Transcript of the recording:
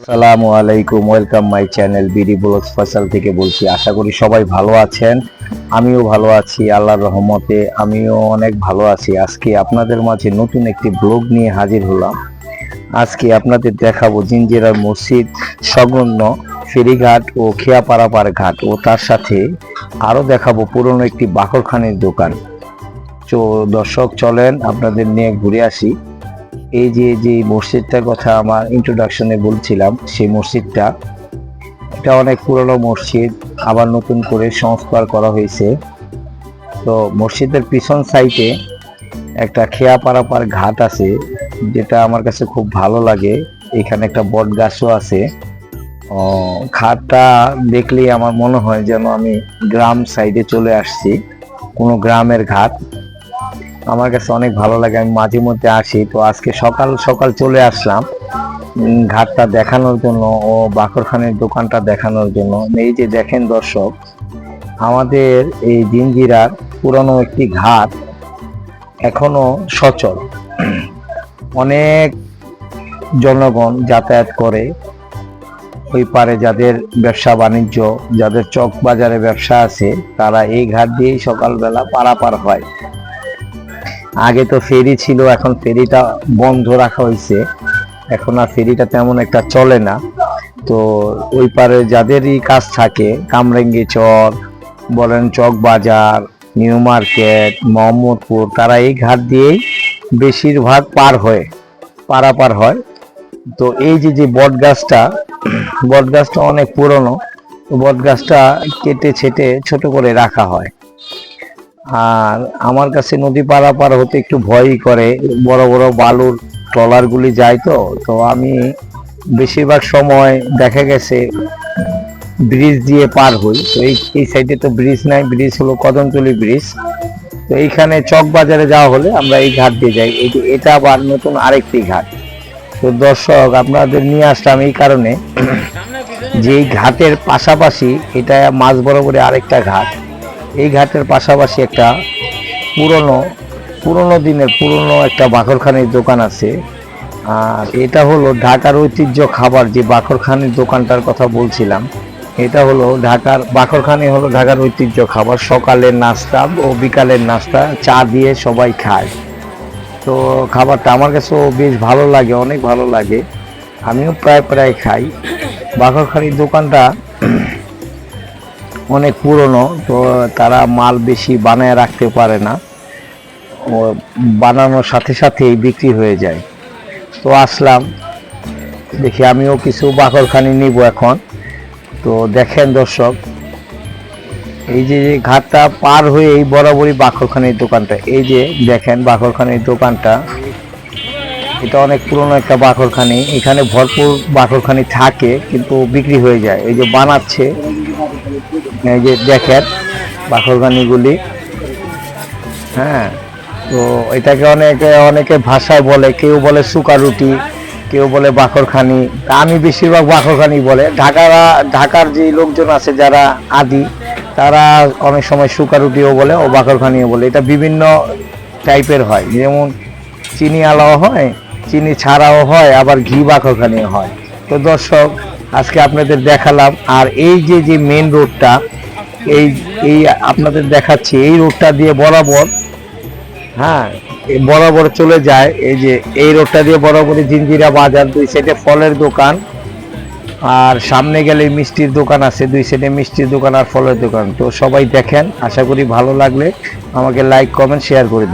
আসসালামু আলাইকুম welcome my channel BD blogs ফসল থেকে বলছি, আশা করি সবাই ভালো আছেন। আমিও ভালো আছি, আল্লাহর রহমতে আমিও অনেক ভালো আছি। আজকে আপনাদের মাঝে নতুন একটি ব্লগ নিয়ে হাজির হলাম। আজকে আপনাদের দেখাবো জিঞ্জিরার মসজিদ, সংলগ্ন ফেরিঘাট ও খেয়াপাড়াপাড় ঘাট ও তার সাথে আরও দেখাবো পুরনো একটি বাকরখানির দোকান। তো দর্শক, চলেন আপনাদের নিয়ে ঘুরে আসি। এই যে যে মসজিদটার কথা আমার ইন্ট্রোডাকশনে বলছিলাম, সেই মসজিদটা, এটা অনেক পুরনো মসজিদ, আবার নতুন করে সংস্কার করা হয়েছে। তো মসজিদের পিছন সাইডে একটা খেয়া পারাপার ঘাট আছে, যেটা আমার কাছে খুব ভালো লাগে। এখানে একটা বট গাছও আছে। ঘাটটা দেখলেই আমার মনে হয় যেন আমি গ্রাম সাইডে চলে আসছি, কোনো গ্রামের ঘাট। আমার কাছে অনেক ভালো লাগে, আমি মাঝে মধ্যে আসি। তো আজকে সকাল সকাল চলে আসলাম ঘাটটা দেখানোর জন্য ও বাকরখানের দোকানটা দেখানোর জন্য। এই যে দেখেন দর্শক, আমাদের এই জিঞ্জিরার পুরনো একটি ঘাট এখনও সচল। অনেক জনগণ যাতায়াত করে ওই পারে যাদের ব্যবসা বাণিজ্য, যাদের চক বাজারে ব্যবসা আছে, তারা এই ঘাট দিয়েই সকালবেলা পারাপার হয়। আগে তো ফেরি ছিল, এখন ফেরিটা বন্ধ রাখা হয়েছে। এখন আর ফেরিটা তেমন একটা চলে না। তো ওই পারে যাদেরই কাজ থাকে, কামরেঙ্গি চর, বলেন চক বাজার, নিউ মার্কেট, মোহাম্মদপুর, তারা এই ঘাট দিয়েই বেশিরভাগ পার হয়, পারাপার হয়। তো এই যে যে বট গাছটা বট গাছটা অনেক পুরনো, বট গাছটা কেটে ছেটে ছোট করে রাখা হয়। আর আমার কাছে নদী পারাপার হতে একটু ভয়ই করে। বড় বড় বালুর ট্রলারগুলি যায় তো তো আমি বেশিরভাগ সময় দেখা গেছে ব্রিজ দিয়ে পার হই। তো এই এই সাইডে তো ব্রিজ নাই, ব্রিজ হলো কদমতলি ব্রিজ। তো এইখানে চক বাজারে যাওয়া হলে আমরা এই ঘাট দিয়ে যাই। এটা আবার নতুন আরেকটি ঘাট। তো দর্শক, আপনাদের নিয়ে আসলাম এই কারণে যে ঘাটের পাশাপাশি এটা মাঝ বরাবরে আরেকটা ঘাট। এই ঘাটের পাশাপাশি একটা পুরনো পুরনো দিনের পুরনো একটা বাকরখানির দোকান আছে। আর এটা হলো ঢাকার ঐতিহ্য খাবার যে বাকরখানির দোকানটার কথা বলছিলাম। এটা হলো ঢাকার, বাকরখানি হলো ঢাকার ঐতিহ্য খাবার। সকালের নাস্তা ও বিকালের নাস্তা, চা দিয়ে সবাই খায়। তো খাবারটা আমার কাছেও বেশ ভালো লাগে, অনেক ভালো লাগে। আমিও প্রায় প্রায় খাই। বাকরখানির দোকানটা অনেক পুরনো, তো তারা মাল বেশি বানায় রাখতে পারে না। বানানোর সাথে সাথেই বিক্রি হয়ে যায়। তো আসলাম, দেখি আমিও কিছু বাকরখানি নিব এখন। তো দেখেন দর্শক, এই যে যে ঘাটটা পার হয়ে এই বরাবরই বাকরখানির দোকানটা, এই যে দেখেন বাকরখানির দোকানটা, এটা অনেক পুরনো একটা বাকরখানি। এখানে ভরপুর বাকরখানি থাকে, কিন্তু বিক্রি হয়ে যায়। এই যে বানাচ্ছে এই যে দেখেন বাকরখানিগুলি হ্যাঁ তো এটাকে অনেকে অনেকে ভাষায় বলে, কেউ বলে সুকা রুটি কেউ বলে বাকরখানি তা আমি বেশিরভাগ বাকরখানি বলে। ঢাকারা, ঢাকার যে লোকজন আছে যারা আদি, তারা অনেক সময় সুকা রুটিও বলে ও বাকরখানিও বলে। এটা বিভিন্ন টাইপের হয়। যেমন চিনি আলাও হয়, চিনি ছাড়াও হয়, আবার ঘি বাকরখানিও হয়। তো দর্শক আজকে আপনাদের দেখালাম। আর এই যে যে মেন রোডটা এই এই আপনাদের দেখাচ্ছি, এই রোডটা দিয়ে বরাবর হ্যাঁ বরাবর চলে যায়। এই যে, এই রোডটা দিয়ে বরাবরই জিঞ্জিরা বাজার, দুই সাইডে ফলের দোকান, আর সামনে গেলে মিষ্টির দোকান আছে, দুই সাইডে মিষ্টির দোকান আর ফলের দোকান। তো সবাই দেখেন, আশা করি ভালো লাগলে আমাকে লাইক কমেন্ট শেয়ার করে